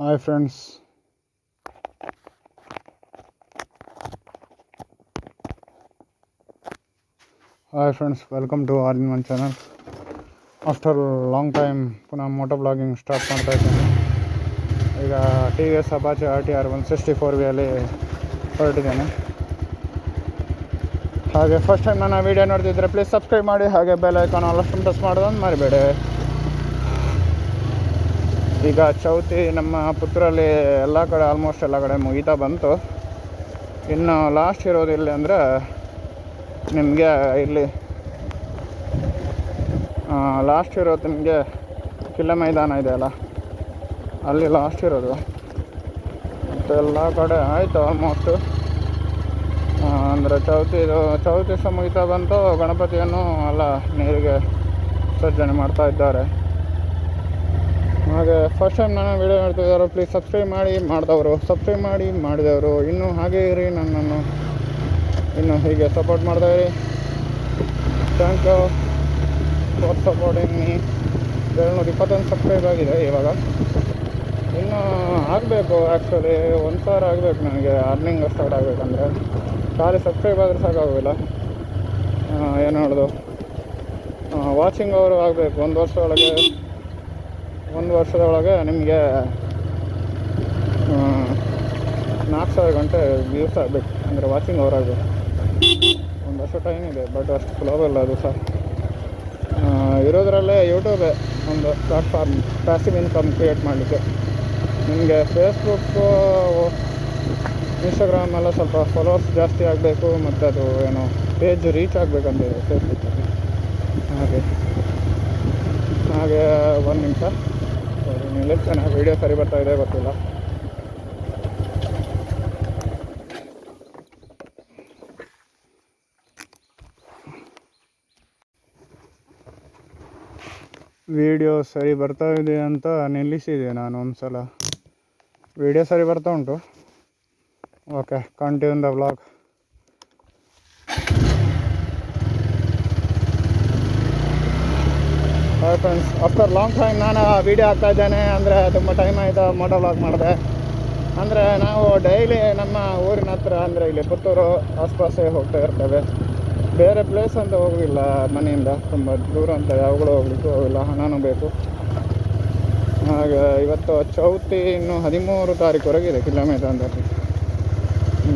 Hi friends hi friends welcome to R in one channel after long time ಪುನಃ moto blogging start ಮಾಡ್ತಾ ಇದ್ದೀನಿ. ಈಗ T V S Apache R T R one sixty four ವಿಯಲ್ಲಿ ಹೊರಟಿದ್ದೇನೆ. ಹಾಗೆ first time ನನ್ನ video ನೋಡ್ತಿದ್ರೆ please subscribe ಮಾಡಿ, ಹಾಗೆ ಬೆಲ್ ಐಕಾನ್ ಆಲ್ ಅಷ್ಟು ಪ್ರೆಸ್ ಮಾಡೋದನ್ನು ಮರಿಬೇಡಿ. ಈಗ ಚೌತಿ ನಮ್ಮ ಪುತ್ರಲ್ಲಿ ಎಲ್ಲ ಕಡೆ ಆಲ್ಮೋಸ್ಟ್ ಎಲ್ಲ ಕಡೆ ಮುಗಿತಾ ಬಂತು. ಇನ್ನು ಲಾಸ್ಟ್ ಇರೋದು ಇಲ್ಲಿ ಅಂದರೆ ನಿಮಗೆ ಇಲ್ಲಿ ಲಾಸ್ಟ್ ಇರೋದು ನಿಮಗೆ ಕಿಲ್ಲ ಮೈದಾನ ಇದೆ ಅಲ್ಲ? ಅಲ್ಲಿ ಲಾಸ್ಟ್ ಇರೋದು. ಮತ್ತು ಎಲ್ಲ ಕಡೆ ಆಯಿತು ಆಲ್ಮೋಸ್ಟು ಅಂದರೆ ಚೌತಿ ಇದು, ಚೌತಿ ಸಹ ಮುಗಿತಾ ಬಂತು. ಗಣಪತಿಯನ್ನು ಎಲ್ಲ ನೀರಿಗೆ ವಿಸರ್ಜನೆ ಮಾಡ್ತಾ ಇದ್ದಾರೆ. ಹಾಗೆ ಫಸ್ಟ್ ಟೈಮ್ ನಾನು ವೀಡಿಯೋ ನೋಡ್ತಿದ್ದಾರೆ ಪ್ಲೀಸ್ ಸಬ್ಸ್ಕ್ರೈಬ್ ಮಾಡಿ ಮಾಡಿದವರು ಸಬ್ಸ್ಕ್ರೈಬ್ ಮಾಡಿ ಮಾಡಿದವರು. ಇನ್ನೂ ಹಾಗೆ ಇರಿ, ನನ್ನನ್ನು ಇನ್ನು ಹೀಗೆ ಸಪೋರ್ಟ್ ಮಾಡ್ತಾ ಇರಿ. Thank you for supporting me ಏಳ್ನೂರ ಇಪ್ಪತ್ತೊಂದು ಸಬ್ಸ್ಕ್ರೈಬ್ ಆಗಿದೆ ಇವಾಗ. ಇನ್ನು ಆಗಬೇಕು ಆ್ಯಕ್ಚುಲಿ ಒಂದು ಸಾವಿರ ಆಗಬೇಕು ನನಗೆ ಅರ್ನಿಂಗ್ ಸ್ಟಾರ್ಟ್ ಆಗಬೇಕಂದ್ರೆ. ಖಾಲಿ ಸಬ್ಸ್ಕ್ರೈಬ್ ಆದರೆ ಸಾಕಾಗೋದಿಲ್ಲ. ಏನು ಹೇಳೋದು? ವಾಚಿಂಗ್ ಅವರು ಆಗಬೇಕು, ಒಂದು ವರ್ಷ ಒಳಗೆ. ಒಂದು ವರ್ಷದ ಒಳಗೆ ನಿಮಗೆ ನಾಲ್ಕು ಸಾವಿರ ಗಂಟೆ ವ್ಯೂಸ್ ಆಗಬೇಕು. ಅಂದರೆ ವಾಚಿಂಗ್ ಅವರ್ ಆಗಬೇಕು. ಒಂದು ವರ್ಷ ಟೈಮ್ ಇದೆ ಬಟ್ ಅಷ್ಟು ಸುಲಭ ಇಲ್ಲ ಅದು ಸರ್ ಇರೋದರಲ್ಲೇ ಯೂಟ್ಯೂಬೇ ಒಂದು ಪ್ಲಾಟ್ಫಾರ್ಮ್ ಪ್ಯಾಸಿವ್ ಇನ್ಕಮ್ ಕ್ರಿಯೇಟ್ ಮಾಡಲಿಕ್ಕೆ. ನಿಮಗೆ ಫೇಸ್ಬುಕ್ಕು ಇನ್ಸ್ಟಾಗ್ರಾಮ್ ಎಲ್ಲ ಸ್ವಲ್ಪ ಫಾಲೋವರ್ಸ್ ಜಾಸ್ತಿ ಆಗಬೇಕು, ಮತ್ತು ಅದು ಏನು ಪೇಜ್ ರೀಚ್ ಆಗಬೇಕಂತಿದೆ ಫೇಸ್ಬುಕ್ಕಲ್ಲಿ ಹಾಗೆ. ಹಾಗೆ, ಒಂದು ನಿಮಿಷ. ನಿಲ್ಲಿಸ್ತೇನೆ ವಿಡಿಯೋ ಸರಿ ಬರ್ತಾ ಇದೆ, ಗೊತ್ತಿಲ್ಲ. ವಿಡಿಯೋ ಸರಿ ಬರ್ತಾ ಇದೆ ಅಂತ ನಿಲ್ಲಿಸಿದೆ ನಾನು ಒಂದು ಸಲ ವಿಡಿಯೋ ಸರಿ ಬರ್ತಾ ಉಂಟು. Okay continue the vlog friends after long time ನಾನು ವೀಡಿಯೋ ಹಾಕ್ತಾ ಇದ್ದೇನೆ. ಅಂದರೆ ತುಂಬ ಟೈಮ್ ಆಯಿತು ಮೋಟೋ ವ್ಲಾಗ್ ಮಾಡಿದೆ. ಅಂದರೆ ನಾವು ಡೈಲಿ ನಮ್ಮ ಊರಿನ ಹತ್ರ, ಅಂದರೆ ಇಲ್ಲಿ ಪುತ್ತೂರು ಆಸ್ಪಾಸೇ ಹೋಗ್ತಾ ಇರ್ತೇವೆ. ಬೇರೆ ಪ್ಲೇಸ್ ಅಂತ ಹೋಗಿಲ್ಲ ಮನೆಯಿಂದ. ತುಂಬ ದೂರ ಅಂತ ಯಾವಾಗಲೂ ಹೋಗ್ಲಿಕ್ಕೂ ಹೋಗಿಲ್ಲ ಹಣನೂ ಬೇಕು. ಹಾಗೆ ಇವತ್ತು ಚೌತಿ ಇನ್ನು ಹದಿಮೂರು ತಾರೀಕು ಹೊರಗಿದೆ ಕಿಲೋಮೀಟರ್ ಅಂತ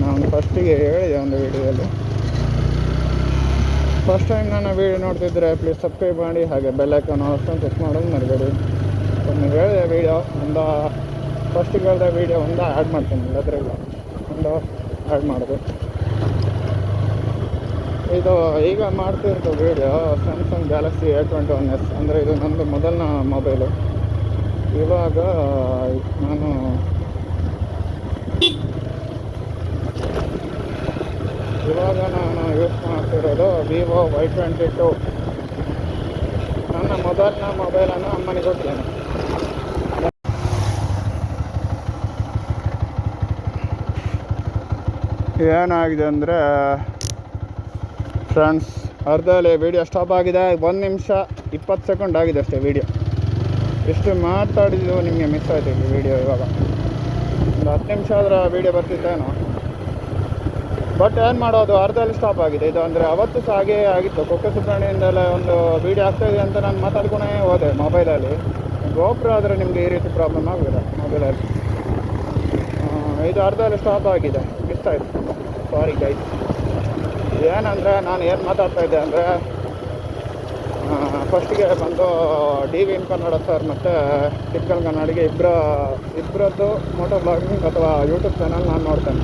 ನಾನು ಫಸ್ಟಿಗೆ ಹೇಳಿದೆ ಒಂದು ವೀಡಿಯೋದಲ್ಲಿ ಫಸ್ಟ್ ಟೈಮ್ ನನ್ನ ವೀಡಿಯೋ ನೋಡ್ತಿದ್ರೆ ಪ್ಲೀಸ್ ಸಬ್ಸ್ಕ್ರೈಬ್ ಮಾಡಿ ಹಾಗೆ ಬೆಲ್ ಐಕಾನ್ ಅಷ್ಟೊಂದು ಚೆಕ್ ಮಾಡೋದು ಮರಿಬೇಡಿ. ಒಂದು ಹೇಳಿದೆ ವೀಡಿಯೋ ಒಂದು ಫಸ್ಟ್ ಹೇಳಿದೆ ವೀಡಿಯೋ ಒಂದು ಆ್ಯಡ್ ಮಾಡ್ತೀನಿ ಇಲ್ಲದ್ರೆ ಇಲ್ಲ ಒಂದು ಆ್ಯಡ್ ಮಾಡೋದು. ಇದು ಈಗ ಮಾಡ್ತಿರೋದು video Samsung Galaxy A twenty one S ಅಂದರೆ ಇದು ನಂದು ಮೊದಲನ ಮೊಬೈಲು ಇವಾಗ, ನಾನು ಇವಾಗ ನಾನು ಯೂಸ್ ಮಾಡ್ತಿರೋದು ವಿವೋ ವೈ ಟ್ವೆಂಟಿ ಟು ನನ್ನ ಮೊದಲನ ಮೊಬೈಲನ್ನು ಅಮ್ಮನಿಗೆ ಕೊಡ್ತೇನೆ. ಏನಾಗಿದೆ ಅಂದರೆ ಫ್ರೆಂಡ್ಸ್ ಅರ್ಧದಲ್ಲಿ ವೀಡಿಯೋ ಸ್ಟಾಪ್ ಆಗಿದೆ. ಒಂದು ನಿಮಿಷ, ಇಪ್ಪತ್ತು ಸೆಕೆಂಡ್ ಆಗಿದೆ ಅಷ್ಟೇ ವೀಡಿಯೋ ಎಷ್ಟು ಮಾತಾಡಿದ್ದು ನಿಮಗೆ ಮಿಸ್ ಆಯಿತು ಈ ವಿಡಿಯೋ ಇವಾಗ. ಒಂದು ಹತ್ತು ನಿಮಿಷ ಆದರೆ ವೀಡಿಯೋ ಬರ್ತಿತ್ತೇನೋ? ಬಟ್ ಏನು ಮಾಡೋದು? ಅರ್ಧದಲ್ಲಿ ಸ್ಟಾಪ್ ಆಗಿದೆ. ಇದು ಅಂದರೆ ಅವತ್ತು ಸಹ ಹಾಗೇ ಆಗಿತ್ತು. ಕೊಕ್ಕೆ ಸುಬ್ರಹ್ಮಣ್ಯದಿಂದಲೇ ಒಂದು ವಿಡಿಯೋ ಆಗ್ತಾ ಇದೆ ಅಂತ ನಾನು ಮಾತಾಡ್ಕೊಂಡೇ ಹೋದೆ ಮೊಬೈಲಲ್ಲಿ ಗೋಪುರ ಆದರೆ ನಿಮಗೆ ಈ ರೀತಿ ಪ್ರಾಬ್ಲಮ್ ಆಗಿದೆ ಮೊಬೈಲಲ್ಲಿ ಇದು ಅರ್ಧದಲ್ಲಿ ಸ್ಟಾಪ್ ಆಗಿದೆ. ಮಿಸ್ ಆಯಿತು. ಸಾರಿ ಗೈಸ್ ಏನಂದರೆ ನಾನು ಏನು ಮಾತಾಡ್ತಾ ಇದ್ದೆ ಅಂದರೆ ಫಸ್ಟಿಗೆ ಬಂದು D V in Kannada sir ಮತ್ತು ಟಿಪ್ಕಲ್ ಕನ್ನಡಿಗೆ ಇಬ್ಬರ ಇಬ್ಬರದ್ದು ಮೋಟೋ ಬ್ಲಾಗಿಂಗ್ ಅಥವಾ ಯೂಟ್ಯೂಬ್ ಚಾನಲ್ ನಾನು ನೋಡ್ತೇನೆ.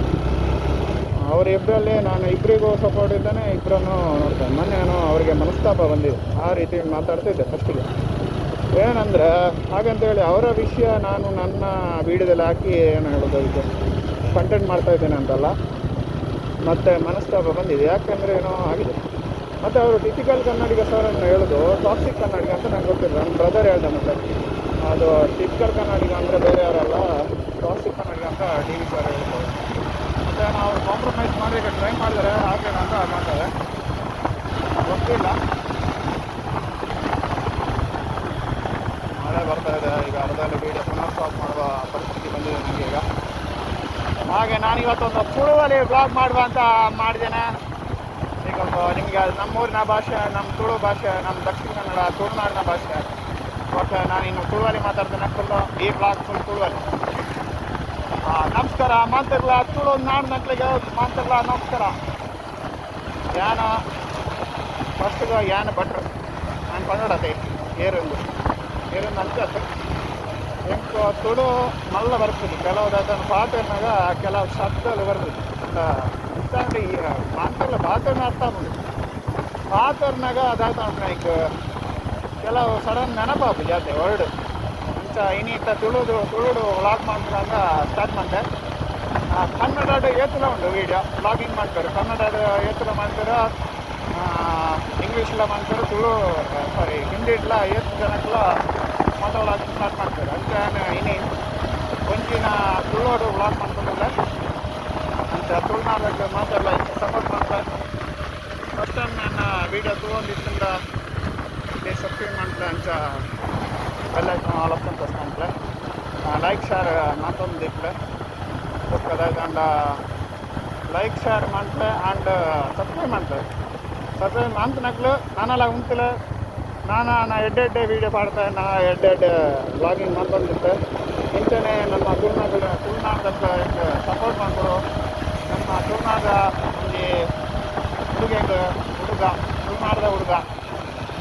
ಅವರಿಬ್ಬರಲ್ಲಿ ನಾನು ಇಬ್ಬರಿಗೂ ಸಪೋರ್ಟ್ ಇದ್ದಾನೆ ಇಬ್ಬರನ್ನು ನೋಡ್ತೇನೆ. ಮೊನ್ನೆ ನಾನು ಅವರಿಗೆ ಮನಸ್ತಾಪ ಬಂದಿದೆ. ಆ ರೀತಿ ಮಾತಾಡ್ತಿದ್ದೆ ಫಸ್ಟಿಗೆ ಏನಂದರೆ, ಹಾಗಂತೇಳಿ ಅವರ ವಿಷಯ ನಾನು ನನ್ನ ವೀಡಿಯೋದಲ್ಲಿ ಹಾಕಿ ಏನು ಹೇಳೋದು ಇದಕ್ಕೆ ಕಂಟೆಂಟ್ ಮಾಡ್ತಾ ಇದ್ದೇನೆ ಅಂತಲ್ಲ. ಮತ್ತು ಮನಸ್ತಾಪ ಬಂದಿದೆ. ಯಾಕೆಂದರೆ ಏನೋ ಆಗಿದೆ. ಮತ್ತು ಅವರು ಟಿಪಿಕಲ್ ಕನ್ನಡಿಗ ಸರ್ ಅಂತ ಹೇಳೋದು ಟಾಕ್ಸಿಕ್ ಕನ್ನಡಿಗ ಅಂತ ನಂಗೆ ಗೊತ್ತಿಲ್ಲ. ನನ್ನ ಬ್ರದರ್ ಹೇಳ್ದೆ ಮತ್ತೆ. ಅದು ಟಿಪಿಕಲ್ ಕನ್ನಡಿಗ ಅಂದರೆ ಬೇರೆ ಯಾರಲ್ಲ ಟಾಕ್ಸಿಕ್ ಕನ್ನಡಿಗ ಅಂತ ಡಿ ವಿ ಸರ್ ನಾವು ಮಾಡಲಿಕ್ಕೆ ಟ್ರೈ ಮಾಡಿದ್ದಾರೆ ಆಗಲಿಲ್ಲ ಅಂತ ಮಾಡ್ತಾರೆ ಗೊತ್ತಿಲ್ಲ. ಮಳೆ ಬರ್ತಾ ಇದೆ, ಈಗ ಅರ್ಧದಲ್ಲಿ ವೀಡಿಯೋ ಪುನಃ ಸ್ಟಾಪ್ ಮಾಡುವ ಪರಿಸ್ಥಿತಿ ಬಂದಿದೆ ಈಗ. ಹಾಗೆ ನಾನು ಇವತ್ತೊಂದು ತುಳುವಲ್ಲಿ ಬ್ಲಾಗ್ ಮಾಡುವ ಅಂತ ಮಾಡಿದ್ದೇನೆ. ಈಗ ನಿಮಗೆ ನಮ್ಮೂರಿನ ಭಾಷೆ ನಮ್ಮ ತುಳು ಭಾಷೆ ನಮ್ಮ ದಕ್ಷಿಣ ಕನ್ನಡ, ತುಳುನಾಡಿನ ಭಾಷೆ. ಬಟ್ ನಾನು ಇನ್ನು ತುಳುವಲ್ಲಿ ಮಾತಾಡ್ತೇನೆ ಫುಲ್ಲು ಈ ಬ್ಲಾಗ್ ಫುಲ್ ತುಳುವಲ್ಲಿ ನಮಸ್ಕಾರ. ಮಾತಾಡ್ಲ ತುಳು ನಾಡು ಮಕ್ಕಳಿಗೆ ಮಾತಾಡ್ಲ ನಮಸ್ಕಾರ. ಯಾನ? ಫಸ್ಟ್ಗೆ ಯಾನ ಭಟ್ರು. ನಾನು ಕನ್ನಡತೆ ಏರೊಂದು. ಏರೊಂದು ಅಂತ ಎಂಟು ತುಳು ಮಲ್ಲ ಬರ್ತದೆ. ಕೆಲವು ಅದನ್ನು ಪಾತ್ರನಾಗ ಕೆಲವು ಶಬ್ದಗಳು ಬರ್ತದೆ. ಅಂದ್ರೆ ಈ ಮಾತಲ್ಲ ಪಾತ್ರನ ಅರ್ಥ ಆಗುದು ಪಾತ್ರನಾಗ ಅದಾದ ಈಗ ಕೆಲವು ಸಡನ್ ನೆನಪಾಗ್ಬೋದು ಜಾತೆ ವರ್ಡ್. ಇಂಥ ಇನ್ನಿತ್ತ ತುಳುದು ತುಳುಡು ವ್ಲಾಗ್ ಮಾಡ್ತಾಗ ಸ್ಟಾರ್ಟ್ ಮಾಡಿದೆ ಕನ್ನಡ ಏತಲ ಉಂಟು ವೀಡಿಯೋ ಬ್ಲಾಗಿಂಗ್ ಮಾಡ್ತಾರೆ. ಕನ್ನಡ ಏತಲ ಮಾಡ್ತಾರೆ? ಎಲ್ಲ ಮಾಡ್ತಾರೆ, ತುಳು ಸಾರಿ ಹಿಂದಿ ಇಲ್ಲ ಏತ್ ಜನಕ್ಕೆಲ್ಲ ಮಾತಾಡೋಕೆ ಸ್ಟಾರ್ಟ್ ಮಾಡ್ತಾರೆ. ಅಂತ ಇನ್ನಿ ಒಂಚಿನ ತುಳುವರು ಬ್ಲಾಗ್ ಮಾಡ್ಕೊಂಡಿಲ್ಲ ಅಂತ ತುಳುನಾಡಕ್ಕೆ ಮಾತಾಡಲ್ಲ ಸಪೋರ್ಟ್ ಮಾಡ್ತಾರೆ. ಫಸ್ಟ್ ಟೈಮ್ ನನ್ನ ವೀಡಿಯೋ ತೊಗೊಂಡಿದ್ದರಿಂದ ಇಲ್ಲಿ ಸಬ್ಸ್ಕ್ರೈಬ್ ಮಾಡ್ತಾರೆ ಅಂತ ಎಲ್ಲ ಆಲ್ ಆಪ್ಷನ್ ಲೈಕ್ ಶೇರ್ ಮಾತೊಂದು ಇಟ್ಲೆ ಆ್ಯಂಡ್ ಲೈಕ್ ಶೇರ್ ಮಾಡ್ತೆ ಆ್ಯಂಡ್ ಸಬ್ಸ್ಕ್ರೈಬ್ ಮಾಡ್ತೆ. ಸಬ್ಸ್ಕ್ರೈಬ್ ಮಾಡ್ತಿನಕ್ಲು ನಾನೆಲ್ಲ ಉಂಟಿಲ್ಲ ನಾನು ನಾ ಎಡ್ಡೆ ಎಡ್ಡೆ ವೀಡಿಯೋ ಪಾಡ್ತೆ, ನಾ ಎಡ್ಡೆ ಎಡ್ಡೆ ಬ್ಲಾಗಿಂಗ್ ಮಾಡ್ಕೊಂಡಿದ್ದೆ ಇಂಚನೆ ನಮ್ಮ ತುಳುನಾಡ ತುಳುನಾಡಕ್ಕೆ ಸಪೋರ್ಟ್ ಮಾಡ್ಕೊಡು. ನಮ್ಮ ತುಳುನಾಡ ಒಂದು ಹುಡುಗಿಗೆ ಹುಡುಗ ತುಳುನಾಡದ ಹುಡುಗ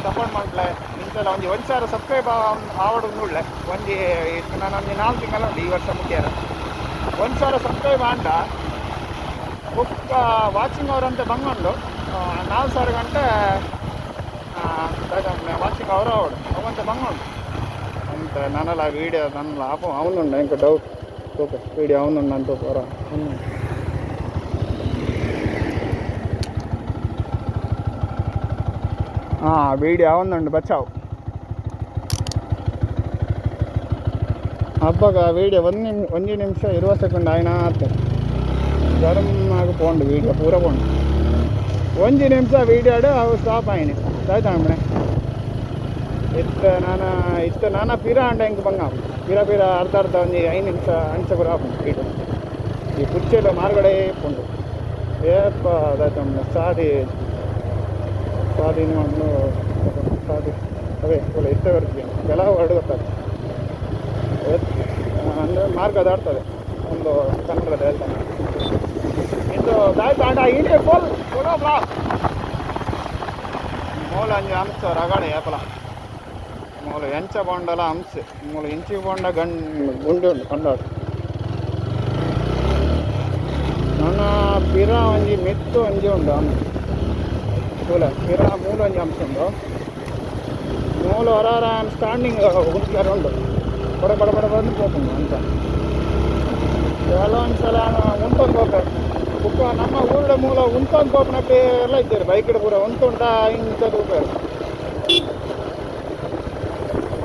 ಸಪೋರ್ಟ್ ಮಾಡ್ಲೆ. ಇಂತೆಲ್ಲ ಒಂದು ಒಂದು ಸಾವಿರ ಸಬ್ಸ್ಕ್ರೈಬ್ ಆವಡು ನೋಡ್ಲೆ. ಒಂದು ನಾನು ಒಂದು ನಾಲ್ಕು ತಿಂಗಳು ಈ ವರ್ಷ ಮುಖ್ಯ ಒಂದು ಸಾವಿರ ಸಬ್ಸ್ಕ್ರೈಬ್ ಆಂಡ. ಒಕ್ಕ ವಾಚಿಂಗ್ ಅವರಂತೆ ಬಂಗೊಂಡು ನಾಲ್ಕು ಸಾವಿರ ಗಂಟೆ ವಾಚಿಂಗ್ ಅವರ ಅವಡು ಅವಂತೆ ಬಂಗೊಂಡು ಅಂತ ನಾನಲ್ಲ ವೀಡಿಯೋ ನನ್ನಲ್ಲ ಆಪ ಅವನುಂಡ ಇಂಕ ಡೌಟ್ ತೂಕ ವೀಡಿಯೋ ಅವನುಂಡ ಅಂತ ಅವರ ಅವನು ಹಾಂ ವೀಡಿಯೋ ಹಬ್ಬಗ ವೀಡಿಯೋ ಒಂದು ನಿಮ್, ಒಂದು ನಿಮಿಷ ಇರುವ ಸೆಕೆಂಡ್ ಆಯ್ನ ಆಗ್ತದೆ ಗರಂ ಆಗಿ ಪೋಂಡು ವೀಡಿಯೋ ಪೂರ ಪೋಂಡು ಒಂದು ನಿಮಿಷ ವೀಡಿಯೋ ಆಡು, ಅವು ಸ್ಟಾಪ್ ಆಯ್ನೆ. ಆಯ್ತಾ ಅಮ್ಮನೆ ಇತ್ತ ನಾನು, ಇತ್ತ ನಾನ ಪಿರ ಅಂಡ ಹೆಂಗೆ ಬಂಗ? ಪಿರ ಪಿರ, ಅರ್ಧ ಅರ್ಧ, ಒಂದು ಐದು ನಿಮಿಷ, ಅಂಚ ಪುರ ಹಾಕೊಂಡು ವೀಡಿಯೋ ಈ ಕುರ್ಚಿಯಲ್ಲಿ ಮಾರ್ಗಡೆ ಪೋಂಡು ಏಪ್ಪ ಅದಾಯ್ತು ಅಮ್ಮನೆ, ಸಾದಿ. ಸಾದಿ ಮಾಡಲು ಸಾದಿ. ಅದೇ ಇಷ್ಟ ಬರ್ತೀನಿ ಕೆಲವು ಹೊರಡು ಗೊತ್ತಾಗ್ತದೆ. ಅಂದರೆ ಮಾರ್ಗ ದಾಟ್ತದೆ ಒಂದು ಕನ್ನಡದ ಹೇಳ್ತಾನೆ. ಇದು ದಾಯ್ತು ಆಟ ಇಡೀ ಫುಲ್ ಬ್ಲಾ ಮೂಲ ಅಂಜು ಹಂಸ ರಗಡೆ ಏಪಲ. ಮೂಲ ಎಂಚ ಬೊಂಡಲ ಹಂಸೆ ಮೂಲ ಇಂಚಿ ಬೊಂಡ ಗಂಡ್ ಗುಂಡಿ ಉಂಡು ಕಂಡಾಡು ನನ್ನ ಪಿರ ಒಂಜಿ ಮೆತ್ತು ಒಂಜಿ ಉಂಡು ಹಂಸ ಮೂಲ, ಪಿರ ಮೂಲ ಒಂಜಿ ಹಂಸ ಉಂಡು ಮೂಲ ಹೊರ ಸ್ಟ್ಯಾಂಡಿಂಗ್ ಹುಡುಗಿಯರು ಉಂಡು ಬಡ ಬಡ ಬಡ ಬಂದು ಹೋಗ್ಕೊಂಡು ಅಂತ ಕೆಲವೊಂದು ಸಲ ಉಂಟೊಂದು ಹೋಗ್ತಾರೆ ಬುಕ್ಕ ನಮ್ಮ ಊರಿನ ಮೂಲ ಉಂಟೊಂದು ಹೋಗ್ನಕ್ಕೆ ಎಲ್ಲ ಇದ್ದಾರೆ ಬೈಕಿಡ ಪೂರ ಉಂಟುಂಟ ಇಂಥದ್ದು ಹೋಗ್ತಾರೆ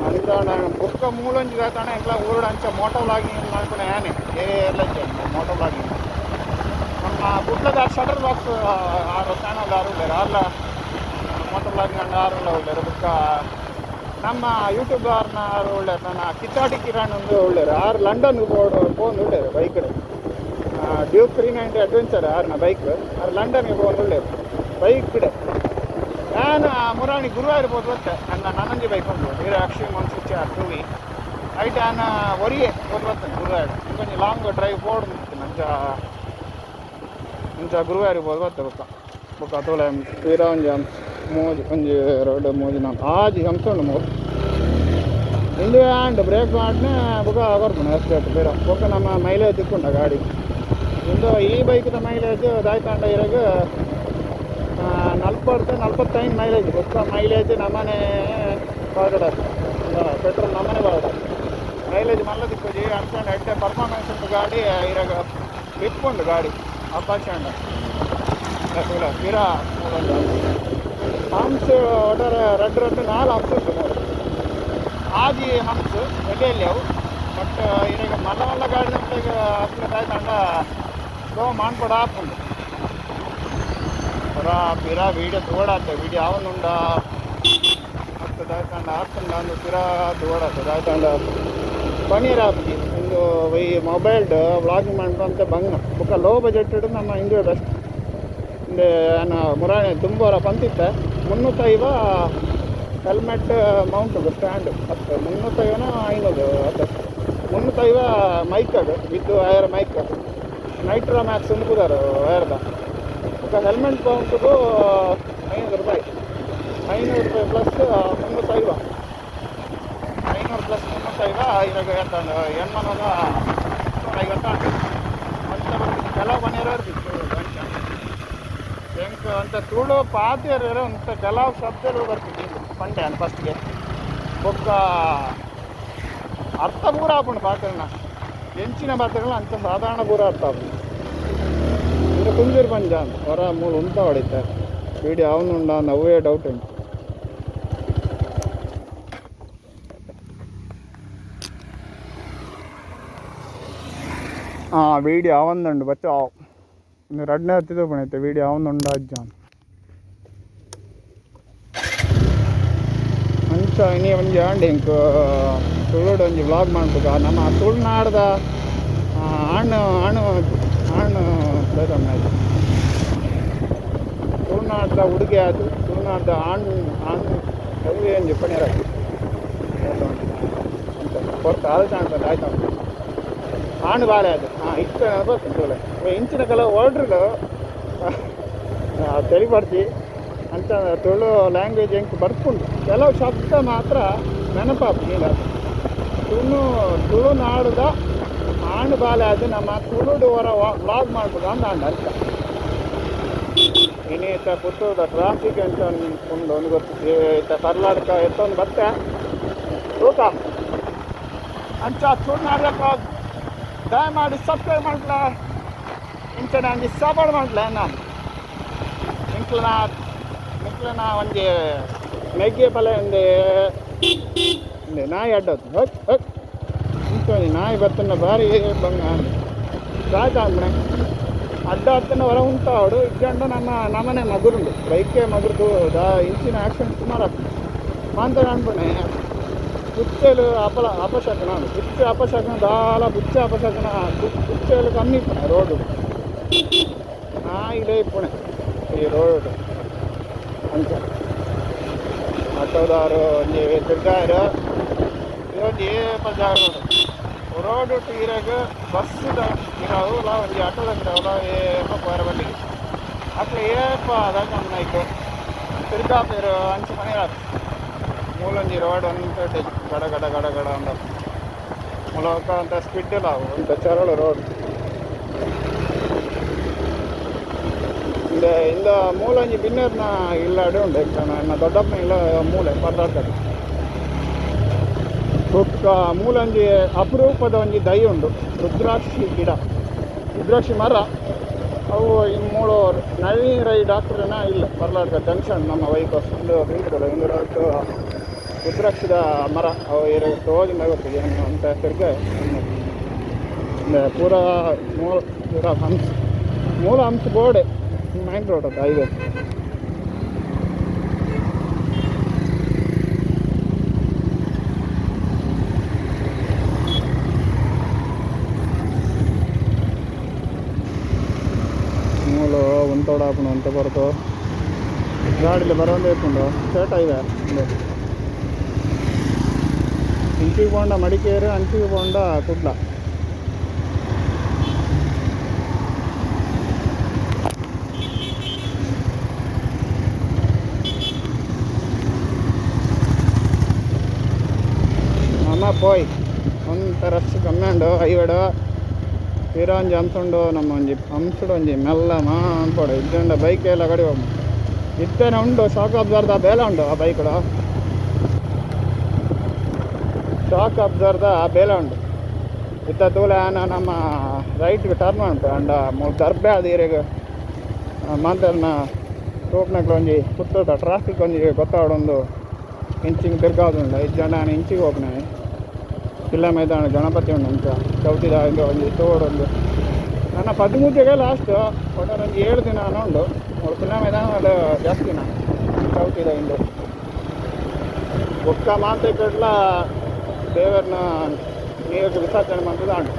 ಅಂತ ನಾನು ಬುಕ್ಕ ಮೂಲಂಜಿ ತಾಣ ಎಲ್ಲ ಊರುಡ ಅಂಚ ಮೋಟೋ ವ್ಲಾಗಿಂಗ್ ಮಾಡ್ಕೊಂಡು ಏನೇ ಏ ಎಲ್ಲ ಇದ್ದಾರೆ ಮೋಟೋ ವ್ಲಾಗಿಂಗ್ ನಮ್ಮ ಬುಟ್ಲದ ಶಟರ್ ಬಾಕ್ಸ್ ಆರು ಚಾನಲ್ ಆರು ಉಳ್ಳಾರ ಅಲ್ಲ ಮೋಟೋ ವ್ಲಾಗಿಂಗ್ ಅಂಡ್ ಆರು ಉಳ್ಳಾರ ಬುಕ್ಕ ನಮ್ಮ ಯೂಟ್ಯೂಬರ್ನ ಆರು ಉಳ್ಳಾರ ನನ್ನ ಕಿತ್ತಾಡಿ ಕಿರಣ್ ಒಂದು ಉಳ್ಳಾರ ಆರು London phone ಉಳ್ಳಾರ bike Duke three ninety adventure ಆರ್ನ ಬೈಕ್ ಆರು ಲಂಡನ್ಗೆ ಫೋನ್ ಉಳ್ಳಾರ ಬೈಕ್ ಬಿಡ. ನಾನು ಮುರಾಣಿ ಗುರುವಾರ ಬೋದು ಬತ್ತೆ ನನ್ನ ನನ್ನಂಜಿ ಬೈಕ್ ಉಂಟು ಬೇರೆ ಅಕ್ಷಿ one six R two V eight ನಾನು ಒರಿಯೆ ಬರ್ತೇನೆ ಗುರುವಾರ. ಕೊಂಚ ಲಾಂಗ್ ಡ್ರೈವ್ ಬೋರ್ಡ್ ನಂಜ ಇಂಚ ಗುರುವಾರ ಬೋದು ಬತ್ತೆ ಬುಕ್ಕ. ಬುಕ್ಕ ತೋಳೆ ತೀರಾ ಒಂಜಿ ಮೋಜಿ ಒಂಜಿ ರೋಡ್ ಮೂಜಿ ನಮ್ಮ ಆಜಿ ಹಂಸೊಂಡು ಮೂರು ಇಲ್ಲಿ ಆ್ಯಂಡ್ ಬ್ರೇಕ್ ಮಾಡ್ನೆ ಬುಗ ಬರ್ಪುಣ ಎಸ್ಟೇಟ್ ಬೇರೆ ಬುಕ್ಕ ನಮ್ಮ ಮೈಲೇಜ್ ತಿಕ್ಕೊಂಡ ಗಾಡಿ. ಇಂದು ಈ ಬೈಕ್ದ ಮೈಲೇಜ್ ದಾಯ್ತಾಂಡ ಇರಾಗ ನಲ್ವತ್ತು, ನಲ್ವತ್ತೈದು ಮೈಲೇಜ್ ಬುಕ್ಕ ಮೈಲೇಜ್ ನಮ್ಮನೆ ಬಾಗಡ ಪೆಟ್ರೋಲ್ ನಮ್ಮನೆ ಬಾಗಡ ಮೈಲೇಜ್ ಮಲ್ಲ ದಿಕ್ಕೋಜಿ ಅನ್ಕೊಂಡು ಅಡ್ಡೆ ಪರ್ಫಾರ್ಮೆನ್ಸ್ ಉಂಟು ಗಾಡಿ ಇರಾಗ, ಬಿಟ್ಕೊಂಡು ಗಾಡಿ ಅಪಾಚಂಡ ಪಿರ ಹಂಪ್ಸ್ ಒಟ್ಟಾರೆ ರೆಡ್ ರೆಡ್ ನಾಲ್ ಹಂಪ್ಸ್ ನೋಡಿ ಆಜಿ ಹಂಪ್ಸ್ ಎಡೆಯಲ್ಲಿ ಅವು. ಬಟ್ ಈಗ ಮಲ್ಲ ಮಲ್ಲ ಗಾಡಿ ಈಗ ಹತ್ತಿರ ತಾಯ್ತಂಡ ಲೋ ಮಾಡ್ಕೊಡ ಹಾಕೊಂಡು ಪುರ ಪಿರ ವೀಡಿಯೋ ತೋಡಾತೆ ವೀಡಿಯೋ ಅವನುಂಡ ಮತ್ತೆ ತಾಯ್ತಂಡ ಹಾಕೊಂಡು ಒಂದು ಪಿರ ತೋಡಾತೆ ತಾಯ್ತಂಡ ಪನೀರ್ ಹಾಕಿ ಒಂದು ಈ ಮೊಬೈಲ್ಡ್ ವ್ಲಾಗಿಂಗ್ ಮಾಡ್ಕೊಂತ ಬಂಗ ಬುಕ್ಕ ಲೋ ಬಜೆಟ್ ನಮ್ಮ ಇಂಡಿಯಾ ಬೆಸ್ಟ್ ಮುಂದೆ ನಾನು ಮುರಾಣಿ ತುಂಬರ ಪಂತಿತ್ತೆ ಮುನ್ನೂತ್ತೈವ ಹೆಲ್ಮೆಟ್ ಮೌಂಟ್ ಸ್ಟ್ಯಾಂಡ್ ಅಷ್ಟೇ ಮುನ್ನೂತ್ತೈವನ ಐನೂರು ಅದು. ಮುನ್ನೂತ್ತೈವ ಮೈಕ್ ಅದು with wire mic Nitra max ಉಂಟುದಾರು ವಯರ್ದ ಮತ್ತು ಹೆಲ್ಮೆಟ್ ಮೌಂಟ್ಗೂ ಐನೂರು ರೂಪಾಯಿ. ಐನೂರು ರೂಪಾಯಿ ಪ್ಲಸ್ ಮುನ್ನೂತ್ತೈವ ಐನೂರು ಪ್ಲಸ್ ಮುನ್ನೂತ್ತೈವ ಇವಾಗ ಹೇಳ್ತಾನೆ ಹೆಣ್ಮನಗ ಐವತ್ತು ಮತ್ತೆ ಕೆಲವು ಮನೆಯವರು ಹೆಂಗೆ ಅಂತ ತುಳು ಪಾತಿಯರು ಅಂತ ಕೆಲವು ಶಬ್ದಗಳು ಬರ್ತಿತ್ತು ಪಂಡೆ ಅಂತ ಫಸ್ಟ್ಗೆ ಬೊಕ್ಕ ಅರ್ಥ ಪೂರ ಆಪುಂಡು ಪಾತ್ರನ ಎಂಚಿನ ಪಾತ್ರಗಳು ಅಂತ ಸಾಧಾರಣ ಪೂರ ಅರ್ಥ ಆಪುಂಡು ఇంకా కుంజూరు పంజా ಹೊರ ಮೂರು ಉಂಟ ಹೊಡಿತಾರೆ ವಿಡಿಯೋ ಅವನುಂಡ ನವ್ವೇ ಡೌಟ್ ಉಂಟು ಹಾಂ ವೀಡಿಯೋ ಅವಂದುಂಡು ಬಚ್ಚ ಇನ್ನು ರಡ್ನೇ ಹತ್ತಿದ ಪಣೈತೆ ವೀಡಿಯೋ ಅವಂದುಂಡ ಅಜ್ಜ ಅಂಚ ಇನ್ನೇ ಒಂಜಿ ಆಂಡ್ ಇಂಕ್ ತುಳುಡು ಒಂಜಿ ವ್ಲಾಗ್ ಮಾಡ್ಬೇಕು. ನಮ್ಮ ತುಳುನಾಡ್ದ ಹಣ್ಣು ಹಣ್ಣು ಹಣ್ಣು ಆಯ್ತು. ತುಳುನಾಡ್ದ ಹುಡುಗಿ ಅದು ತುಳುನಾಡ್ದ ಹಣ್ಣು ಹಣ್ಣು ಕವಿ ಒಂಜಿ ಪಣೀರ್ ಕೊರ್ತ ಕಾಣ್ತದೆ ಆಯ್ತು? ಆಣು ಬಾಳೆ ಅದು. ಹಾಂ, ಇಷ್ಟು ತುಳು ಇಂಚಿನ ಕೆಲವು ವರ್ಡ್ರುಗಳು ತೆಲಿಬಡ್ತಿ ಅಂತ ತುಳು ಲ್ಯಾಂಗ್ವೇಜ್ ಹೆಂಗೆ ಬರ್ಕೊಂಡು. ಕೆಲವು ಶಬ್ದ ಮಾತ್ರ ಈಗ ತುಳು ತುಳುನಾಡದ ಆಣು ಬಾಲೆ ಅದು ನಮ್ಮ ತುಳುಡು ಹೊರ ವ್ಲಾಗ್ ಮಾಡ್ಬೋದು ಅಂತ ಅಂದ ಅರ್ಥ. ಇನ್ನೀತ ಪುತ್ತೂರದ ಟ್ರಾಫಿಕ್ ಅಂತ ಒಂದು ಒಂದು ಗೊತ್ತು. ಈತ ಕರ್ನಾಟಕ ಎತ್ತೊಂದು ಬತ್ತೆ. ತೂಕ. ಅಂಚ ತುಳುನಾಡಕ ದಯಮಾಡಿ ಸಬ್ಸ್ಕ್ರೈಬ್ ಮಾಡ್ಲ? ಇಂಚೆ ನನಗೆ ಸಪೋರ್ಟ್ ಮಾಡ್ಲ ನಾನು ಇಂಕ್ಲನ ಇಂಕ್ಲನ ಒಂದು ಮೆಗ್ಗೆ ಬಲೆ ಒಂದು. ನಾಯಿ ಅಡ್ಡೋದು. ಹಕ್ ಹಕ್ ಇಂಚೊಂದು ನಾಯಿ ಬರ್ತನ ಭಾರಿ ಬಂಗ. ಅಂದ್ಮನೆ ಅಡ್ಡ ಹತ್ತನ ಹೊರ ಉಂಟಾವಡು ಇಟ್ಕೊಂಡು ನನ್ನ ನಮ್ಮನೆ ಮಗುರುಂಡು ಬೈಕೇ ಮಗುರ್ದು ಇಂಚಿನ ಆ್ಯಕ್ಸಿಡೆಂಟ್ ಸುಮಾರು ಆಗ್ತದೆ. ಮಾಂತ ಅನ್ಪಣೆ ಪುಚ್ಚಲು ಅಪಲ ಅಪಶಕನ ಪುಚ್ಚ ಅಪಶಕನ ದಾಲ ಪುಚ್ಚ ಅಪಶಕನ ಪುಚ್ಚಲು ಕಮ್ಮಿ ಇಪ್ಪಣೆ ರೋಡು ನಾ ಇದೇ ಇಪ್ಪಣೆ ಈ ರೋಡ್ ಅಂತ ಆಟೋದಾರು ಒಂಜಿ ತಿರ್ಗಾರು ಇವತ್ತು ಏಪ ಜಾಗ ರೋಡ್ ಇರಾಗ ಬಸ್ ಇರಾವು ಇಲ್ಲ ಒಂಜಿ ಆಟೋದ ಇರಾವಲ್ಲ ಏಪ ಪೋರ ಬಟ್ಟಿಗೆ ಅಟ್ಲ ಏಪ ಅದಾಗ ನಮ್ಮ ನೈಟು ತಿರ್ಗಾಪೇರು ಅಂಚು ಮನೆ ಮೂಲೊಂಜಿ ರೋಡ್ ಅಂತ ಗಡ ಗಡ ಗಡ ಗಡ ಅಂತ. ಮೂಲಕ ಅಂತ ಸ್ಪಿಡ್ ಇಲ್ಲ ಚರಳು ರೋಡ್ ಮೂಲೊಂಜಿ ಬಿನ್ನರ್ನ ಇಲ್ಲ ಅಡೆ ಉಂಡು ಎಕ್ಸಾನ ಎನ್ನ ದೊಡ್ಡಪ್ಪನ ಇಲ್ಲ ಮೂಲೆ ಪರ್ದಾಡ್ತದೆ ಒಕ್ಕ ಮೂಲೊಂಜಿ ಅಪರೂಪದ ಒಂಜಿ ದೈ ಉಂಡು ರುದ್ರಾಕ್ಷಿ ಗಿಡ ರುದ್ರಾಕ್ಷಿ ಮರ. ಅವು ಈ ಮೂಳು ನಳಿನಿ ರೈ ಡಾಕ್ಟ್ರನ ಇಲ್ಲ ಬರ್ಲಾಡ್ಕ ಜಂಕ್ಷನ್ ನಮ್ಮ ವೈಕಸ್ ಒಂದು ತಿಂಗಳು ಇಂದು ರುದ್ರಾಕ್ಷಿದ ಮರ ಎರಡು ತೋಜಿಂದ ಗೊತ್ತಿದೆ ಏನು ಅಂತ ತಿರ್ಗ ಪೂರ ಮೂಲ, ಪೂರ ಹಂಸ ಮೂಲ ಹಂಸ ಬೋರ್ಡೆ ಮೈನ್ ರೋಡ್ ಅದು ಹೈವೇ. ಮೂಲು ಉಂಟೋಡಾಪುಣ ಅಂತ ಬರ್ತು. ಗಾಡಿಲಿ ಬರೋದೇ ಇಟ್ಕೊಂಡು ಸ್ಟೇಟ್ ಇದೆ ಇಂಚಿಗೆ ಬೋಂಡ ಮಡಿಕೇರಿ ಅಂಟಿ ಬೋಂಡ ಕುಡ್ಲ. ನಮ್ಮ ಪೋಯ್ ಒಂಥ ರಶ್ ಕಮ್ಮಿ ಉಂಡು ಐವಡು. ತೀರಾ ಒಂಜಿ ಹಂಸುಂಡು ನಮ್ಮ ಒಂಜಿ ಹಂಸುಡು ಒಂಜಿ ಮೆಲ್ಲ ಮಾ ಅನ್ಪೋಡು ಇದ್ದುಂಡ ಬೈಕ್ ಎಲ್ಲ ಕಡೆ ಹೋಗು. ಇತ್ತೇನೆ ಉಂಡು ಶಾಕ್ ಅಬ್ಸರ್ದ ಬೇಲ ಉಂಡು ಆ ಬೈಕ್ಡು ಶಾಕ್ ದ ಬೇಲ ಉಂಡು ಇತ್ತ ತೂಲೆ ಆನ ನಮ್ಮ ರೈಟ್ ಟರ್ನ್ ಉಂಟು. ಅಂಡ ದರ್ಬೆ ಅದು ಇರೆಗ ಮಾತನ್ನ ತೋಪ್ನಕ್ಲು ಒಂಜಿ ಸುತ್ತದ ಟ್ರಾಫಿಕ್ ಒಂಜಿ ಗೊತ್ತಾಡೊಂದು ಇಂಚಿಂಗ್ ತಿರ್ಗಾದುಂಡ ಐದು ಜನ ನಾನು ಇಂಚಿಗೆ ಹೋಗ್ನೆ ಕಿಲ್ಲ ಮೈದಾನ ಗಣಪತಿ ಉಂಡು ಅಂತ ಚೌತಿದ ಒಂದು ಒಂದು. ತೋಡೊಂದು ನನ್ನ ಪದಿಮೂಜೆಗೆ ಲಾಸ್ಟ್ ಒಟ್ಟಾರೆ ಒಂದು ಏಳು ದಿನ ಉಂಡು ಮೂರು ಕಿಲ್ಲ ಮೈದಾನ ಜಾಸ್ತಿ ನಾನು, ಚೌತಿದ ಇಂದು ಒಕ್ಕ ಮಾತೆ ಕಡ್ಲ ದೇವರನ್ನ ನೀರಿಗೆ ವಿಸರ್ಜನೆ ಮಾಡ್ತದೆ ಆಂಡು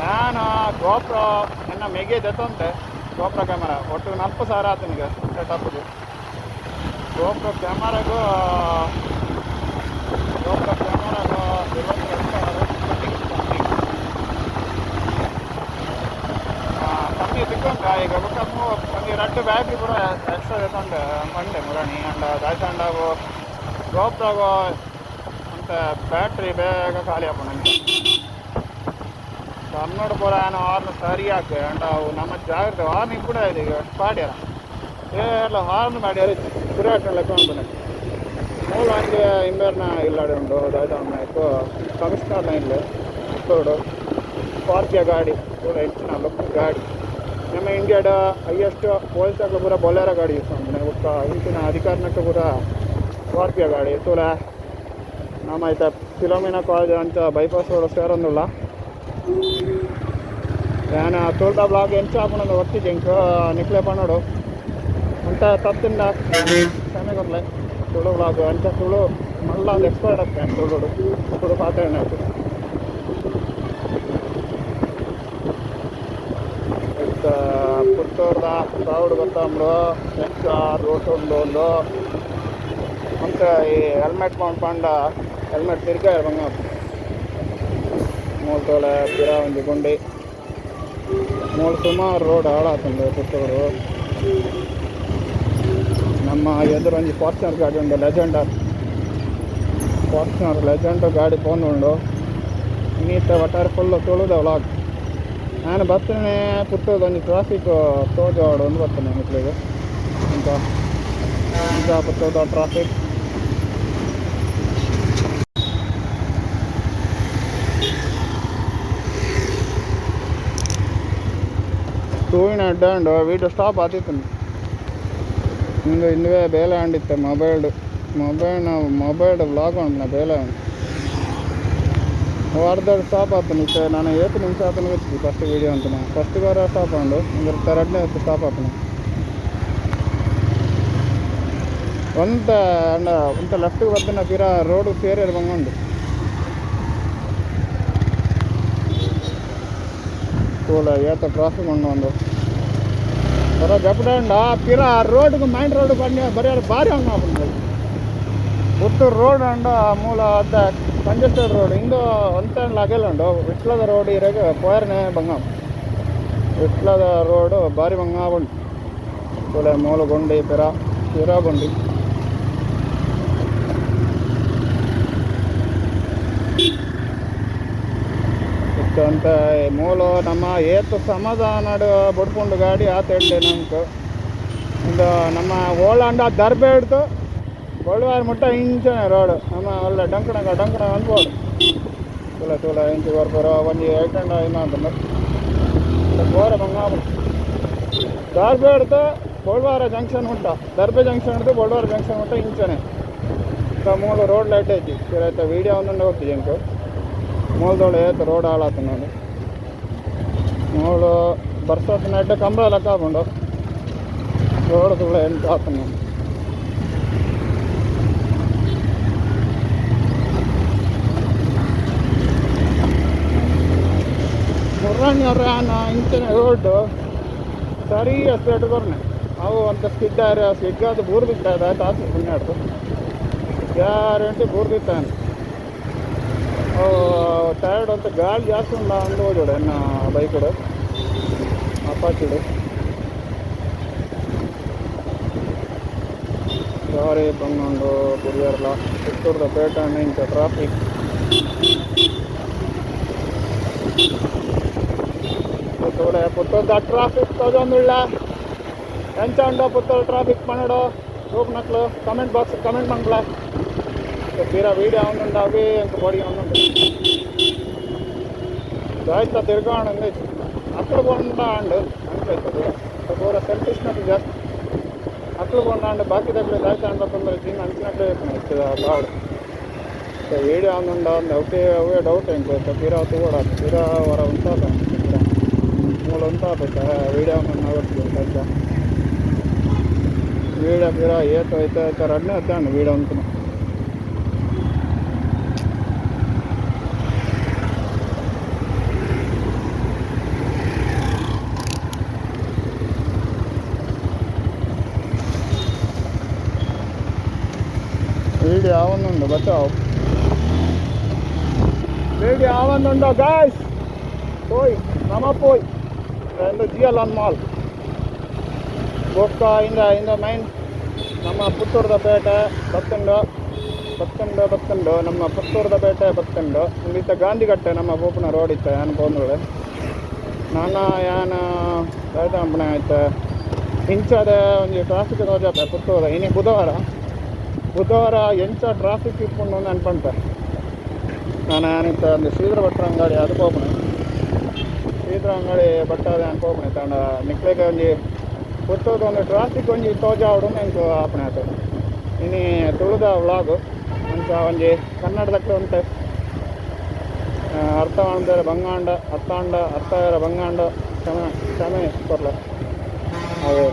ನಾನು ಗೋಪ್ರ ನನ್ನ ಮೆಗೆ ಜೊತೆ ಗೋಪ್ರ ಕ್ಯಾಮರಾ ಒಟ್ಟು ನಲ್ಪು ಸಾವಿರ ಆಯ್ತು ನಿಮಗೆ ಸೆಟಪ್ಗೆ ಗೋಪ್ರ ಕ್ಯಾಮರಾಗೂ ಗೋಪ್ರ ಕ್ಯಾಮರಾಗೂ ಇವತ್ತು ಸಾವಿರ ಕಮ್ಮಿ ಸಿಕ್ಕುಂಟ ಈಗ ಬುಕ್ಕಮ್ಮು ಒಂದು రెండు ಬ್ಯಾಟ್ರಿ ಕೂಡ ಎಕ್ಸ್ಟ್ರಾ ಜೊತೆ ಮಂಡೆ ಮುರಾಣಿ ಅಂಡ ದಾಯ್ತಂಡಾಗು ಗೋಪ್ರಾಗು ಅಂತ ಬ್ಯಾಟ್ರಿ ಬೇಗ ಖಾಲಿ ಆಪ ನನಗೆ ಕನ್ನಡ ಪುರಾಣ ಹಾರ್ನ್ ಸರಿಯಾಕೆ ಅಂಡ ಅವು ನಮ್ಮ ಜಾಗ್ರತೆ ಹಾರ್ನಿಗೆ ಕೂಡ ಇದೆ ಈಗ ಪಾಡ್ಯಾರ ಎಲ್ಲ ಹಾರ್ನ್ ಮಾಡ್ಯಾರ ಪುರಾಟ ಲೆಕ್ಕ ಮೂಲ ಹಂಗೆ ಇಂಬೇರ್ನ ಇಲ್ಲಾಡಿ ಉಂಟು ದಾಯ್ತಣ್ಣ ಇತ್ತು ಕಮಿಷನರ್ನ ಇಲ್ಲ ತೋಡು ಸ್ಕಾರ್ಪಿಯೋ ಗಾಡಿ ಪೂರ ಹೆಚ್ಚಿನ ಲುಕ್ ಗಾಡಿ ನಮ್ಮ ಇಂಡಿಯಾದ ಹೈಯೆಸ್ಟ್ ಹೋಲ್ಸೇಲ್ ಪೂರ ಬೊಲೆರೋ ಗಾಡಿ ಯೂಸ್ ಮಾಡ್ತಾನೆ ಒಕ್ಕ ಇಂಚಿನ ಅಧಿಕಾರನಕ್ಕೆ ಪೂರ ಸ್ಕಾರ್ಪಿಯೋ ಗಾಡಿ ತೂಲ ನಮ್ಮ ಆಯ್ತಾ ಫಿಲೋಮಿನಾ ಕಾಲೇಜ್ ಅಂತ ಬೈಪಾಸ್ ರೋಡ್ ಸೇರೊಂದುಲ್ಲ ഞാൻ ತೋಲ್ದ ಬ್ಲಾಗ್ ಎಂಚ ಹಾಕೊಂಡು ಒಟ್ಟಿಗೆ ಇಂಕ ನಿಕ್ಲೆ ಪನ್ನೋಡು ಅಂತ ತತ್ತಿಂದ ಚೆನ್ನಾಗಿ ಕೊಡ್ಲೆ ತುಳು ಬ್ಲಾಗ್ ಅಂತ ತುಳು ಮಲ್ಲ ಒಂದು ಎಕ್ಸ್ಪರ್ಟ್ ಆಗ್ತೇನೆ ತುಳುಡು ತುಳು ಪಾತ್ರೆ ಆಯ್ತು ಇತ್ತ ಪುತ್ತೂರ್ದ ತಾವುಡು ಗೊತ್ತಂಬ್ರು ನೆಕ್ಸ್ಟ್ ರೋಡ್ ಒಂದು ಒಂದು ಅಂತ ಈ ಹೆಲ್ಮೆಟ್ ಮಾಡ್ಕೊಂಡ ಹೆಲ್ಮೆಟ್ ತಿರ್ಗ ಬಂಗ ಮೂರು ತೋಲೆ ಪಿರ ಒಂದು ಗುಂಡಿ ಮೂರು ಸುಮಾರು ರೋಡ್ ಹಾಳಾತಂದು ಪುತ್ತೂರು ನಮ್ಮ ಎದುರು ಒಂದು ಫಾರ್ಚುನರ್ ಗಾಡಿ ಉಂಟು ಲೆಜೆಂಡರ್ ಫಾರ್ಚುನರ್ ಲೆಜೆಂಡ್ ಗಾಡಿ ಉಂಡು ಇನ್ನೀತ ಒಟ್ಟಾರೆ ಫುಲ್ಲು ತುಳುದ ವ್ಲಾಗ್ ನಾನು ಬರ್ತೇನೆ ಪುತ್ತೂರ್ದು ಒಂದು ಟ್ರಾಫಿಕ್ ತೋಜಾಡು ಒಂದು ಬರ್ತೇನೆ ಮಕ್ಕಳಿಗೆ ಅಂತ ಅಂತ ಪುತ್ತೂರ್ದ ಟ್ರಾಫಿಕ್ ತೂವಿನ ಅಡ್ಡಾಂಡು ವೀಡಿಯೋ ಸ್ಟಾಪ್ ಆತಿತ್ತು ನಿಂದು ಇನ್ನುವೇ ಬೇಲೆ ಆಂಡಿತ್ತೆ ಮೊಬೈಲ್ಡು ಮೊಬೈಲ್ ಮೊಬೈಲ್ ಬ್ಲಾಗ್ ಉಂಟು, ಬೇಲೆ ಉಂಟು. ಅರ್ಧ ಸ್ಟಾಪ್ ಆತನು ಇತ್ತೆ ನಾನು ಏತು ನಿಮಿಷ ಆತನು ಗೊತ್ತಿ ಫಸ್ಟ್ ವೀಡಿಯೋ ಅಂತ ಫಸ್ಟ್ ವಾರ ಸ್ಟಾಪ್ ಆಂಡು ಇಂದ್ರ ಎರಡನೇ ಹೊತ್ತು ಸ್ಟಾಪ್ ಆತನು ಒಂತ ಅಂಡ ಒಂತ ಲೆಫ್ಟ್ಗೆ ಬರ್ತಿನ ತೀರ ರೋಡ್ ಸೇರಿ ಬಂಗೊಂಡು ಕೂಲ ಏತ ಟ್ರಾಫಿಕ್ ಉಂಡು ಒಂದು ಬರ ಜಪಡಂಡ ಪಿರ ರೋಡ್ಗೆ ಮೈನ್ ರೋಡ್ ಬಂದು ಬರೀ ಭಾರಿ ಹಂಗೆ ಮಾಡ್ಬಿಟ್ಟು ಪುತ್ತೂರು ರೋಡ್ ಅಂಡ ಮೂಲ ಅದ ಕಂಜೆಸ್ಟೆಡ್ ರೋಡ್ ಇಂದು ಅಂತ ಲಗೆಲ್ ಉಂಡು ವಿಟ್ಲದ ರೋಡ್ ಇರಾಗ ಪೋಯರ್ನೆ ಬಂಗ ವಿಟ್ಲದ ರೋಡು ಭಾರಿ ಬಂಗ ಉಂಟು ಕೂಲ ಮೂಲಗುಂಡಿ, ಪಿರ ಪಿರ ಗುಂಡಿ ಇತ್ತು ಅಂತ ಮೂಲ ನಮ್ಮ ಏತು ಸಮಾಧಾನ ಬಡ್ಕೊಂಡು ಗಾಡಿ ಆತ ಹೇಳಿ ನಮ್ಗೆ ಒಂದು ನಮ್ಮ ಓಲಾಂಡ ದರ್ಬೆ ಬಳುವಾರ ಮುಟ್ಟ ಇಂಚನೆ ರೋಡ್ ನಮ್ಮ ಒಳ್ಳೆ ಡಂಕಣಗ ಡಂಕಣ ಅನ್ಬೋದು. ತುಲ ತುಲ ಇಂಚು ಬರ್ಬರ ಒಂದು ಏಟಂಡ ಇನ್ನೊಂದು ಬೋರ ಬಂಗಾಬ ದರ್ಬೆ ಹಿಡ್ದು ಜಂಕ್ಷನ್ ಉಂಟ. ದರ್ಬೆ ಜಂಕ್ಷನ್ ಹಿಡ್ದು ಬಳ್ವಾರ ಜಂಕ್ಷನ್ ಉಂಟ ಇಂಚನೆ ಮೂಲ ರೋಡ್ ಲೈಟ್ ಐತಿ. ಆಯ್ತಾ ವೀಡಿಯೋ ಒಂದೊಂದು ಹೋಗ್ತಿದೆ ಇಂಕು ಮೂಲದೊಳೆ ಏತ ರೋಡ್ ಹಾಳಾತು ನೋಡಿ. ಮೂಳು ಬರ್ಸೋದು ನಡ್ಡ ಕಂಬಳ ಲೆಕ್ಕ ಹಾಕೊಂಡು. ರೋಡ್ ತುಳ ಎಂಟು ಆತು ನೋಡಿ. ರಾನ ಇಂಚನ ರೋಡ್ ಸರಿ ಅಷ್ಟು ಬರ್ನೆ ಅವು ಅಂತ ಸ್ಕಿಡ್ಡಾರ ಸ್ಕಿಡ್ಗಾದ ಬೂರ್ದಿತ್ತ ಆಯ್ತು ತಾಸು ಪುಣ್ಯಾಡ್ತು ಗ್ಯಾರಂಟಿ ಬೂರ್ದಿತ್ತಾನೆ ಟೈರ್ಡ್ ಅಂತ ಗಾಳಿ ಜಾಸ್ತಿ ಉಂಡ ಅಂದು ಹೋದೋಡು ಎನ್ನ ಬೈಕಡು ಅಪಾಚಿಡು ಸಾರಿ ಬಂಗೊಂಡು ಕುರಿಯರ್ಲ ಪುತ್ತೂರ್ದ ಪೇಟೆ ಇಂಚ ಟ್ರಾಫಿಕ್ ಪುತ್ತೂರೇ ಪುತ್ತೂರ್ದಾಗ ಟ್ರಾಫಿಕ್ ತಗೊಂಡಿಲ್ಲ ಎಂತ ಉಂಡು ಪುತ್ತೂರು ಟ್ರಾಫಿಕ್ ಮಾಡೋಡು చూపినట్లు కమెంట్ బాక్స్ కమెంట్ మనకులా ఇంకా తీరా వీడియో ఉందండి అవి ఇంకా బాడీ ఉందండి జాయిత తిరగండి అక్కడ కొండా అండి అనిపిస్తుంది కూర సెల్ఫిచ్చినట్లు చేస్తా అట్లు కొండండి బాకీ దగ్గర జాయిత అండి తొందర దీన్ని అనిచినట్లు ఇస్తుంది ఆ బాడు వీడియో ఉందండి ఒకటి అవే డౌట్ ఇంకో తీరా అవుతూ కూడా తీరా వర ఉంటుంది ಮೂಲ ಉಂಟಾತ ವೀಡಿಯೋ ಅವನ್ನ ಸಜ್ಜ ವೀಡಿಯೋ ಗಿರ ಏತು ಐತೆ ಐತೆ ರಡ್ನೆ ಹತ್ತಾಂಡು ವೀಡಿಯೋ ಅಂತ വീഡിയോ ആവുന്നുണ്ട് പറ്റാവും വീഡിയോ ആവുന്നുണ്ടോ ഗായ്സ് പോയി നമ്മ പോയി and GLN Mall. ಹೋಗ್ತಾ ಇಂದ ಇಂದ ಮೈನ್ ನಮ್ಮ ಪುತ್ತೂರದ ಪೇಟೆ, ಬತ್ತಂಡು. ಬತ್ತಂಡು ಬತ್ತಂಡು. ನಮ್ಮ ಪುತ್ತೂರದ ಪೇಟೆ, ಬತ್ತಂಡು. ಇಲ್ಲಿದ್ದ ಗಾಂಧಿಗಟ್ಟೆ ನಮ್ಮ ಗೋಪುನ ರೋಡ್ ಇತ್ತು ಏನು ಬಂದಳು ನಾನು ಏನು ಹೇಳ್ತಾಂಬಣೆ ಆಯ್ತು ಇಂಚದೆ ಒಂದು ಟ್ರಾಫಿಕ್ ರೋಜಾಪೆ ಪುತ್ತೂರ. ಇನ್ನು ಬುಧವಾರ ಬುಧವಾರ ಎಂಚ ಟ್ರಾಫಿಕ್ ಇಟ್ಕೊಂಡು ಅನ್ಕೊಂತ ನಾನು ಏನಿತ್ತ ಒಂದು ಶ್ರೀಧರ ಭಟ್ರ ಅಂಗಡಿ, ಅದು ಬೋಪನ ಶ್ರೀಧರ ಅಂಗಡಿ ಬಟ್ಟ ಅದೇ ಅನ್ಕೋಗ್ಬಣ ತಂಡ ನಿಕ್ಲೆಗೆ ಒಂಜಿ ಪುತ್ತೂದ ಒಂದು ಟ್ರಾಫಿಕ್ ಒಂಜಿ ತೋಜ ಆವಡು ನಂಗೆ ಆಪಣೆ ಆಯ್ತು ಇನಿ ತುಳಿದ ವ್ಲಾಗು ಅಂಚ ಒಂಜಿ ಕನ್ನಡದಕ್ಕೆ ಉಂಟು. ಅರ್ಥ ಮಾಡಿದ್ರೆ ಬಂಗಾಂಡ, ಅತ್ತಾಂಡ, ಅರ್ಥ ಬಂಗಾಂಡ, ಕ್ಷಮೆ ಕ್ಷಮೆ ಕೊರ್ಲ ಅದು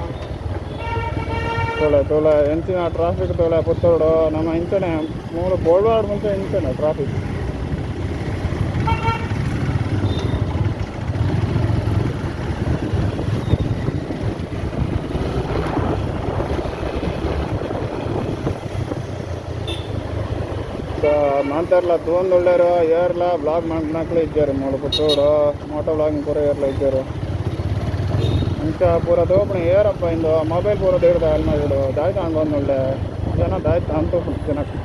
ತೋಲೆ ತೋಳೆ ಎಂಚಿನ ಟ್ರಾಫಿಕ್ ತೋಲೆ ಪುತ್ತೂರು ನಮ್ಮ ಇಂಚನೆ, ಮೂರು ಬೋಳ್ವಾಡ್ ಮುಂಚೆ ಇಂಚನೆ ಟ್ರಾಫಿಕ್ ಮಾತಾಡ್ಲ ತೊಗೊಂಡೊಳ್ಳೆರು ಏರ್ಲ ಬ್ಲಾಗ್ ಮಾಡ್ನಕ್ಲು ಇದ್ದಾರೆ ಮೂರು ಪುತ್ತೂರು ಮೋಟೋ ಬ್ಲಾಗಿಂಗ್ ಪೂರ ಏರ್ಲ ಇದ್ದಾರೆ ಇಂಚ ಪೂರ ತೋಪಣ ಏರಪ್ಪ ಇಂದು ಮೊಬೈಲ್ ಪೂರ ದೇಡ್ದ ಹೆಲ್ಮೆಟ್ ದಾಯ್ತ ಬಂದೊಳ್ಳೆ ಜನ ದಾಯ್ತ ಅಂತ ಜನಕ್ಕೆ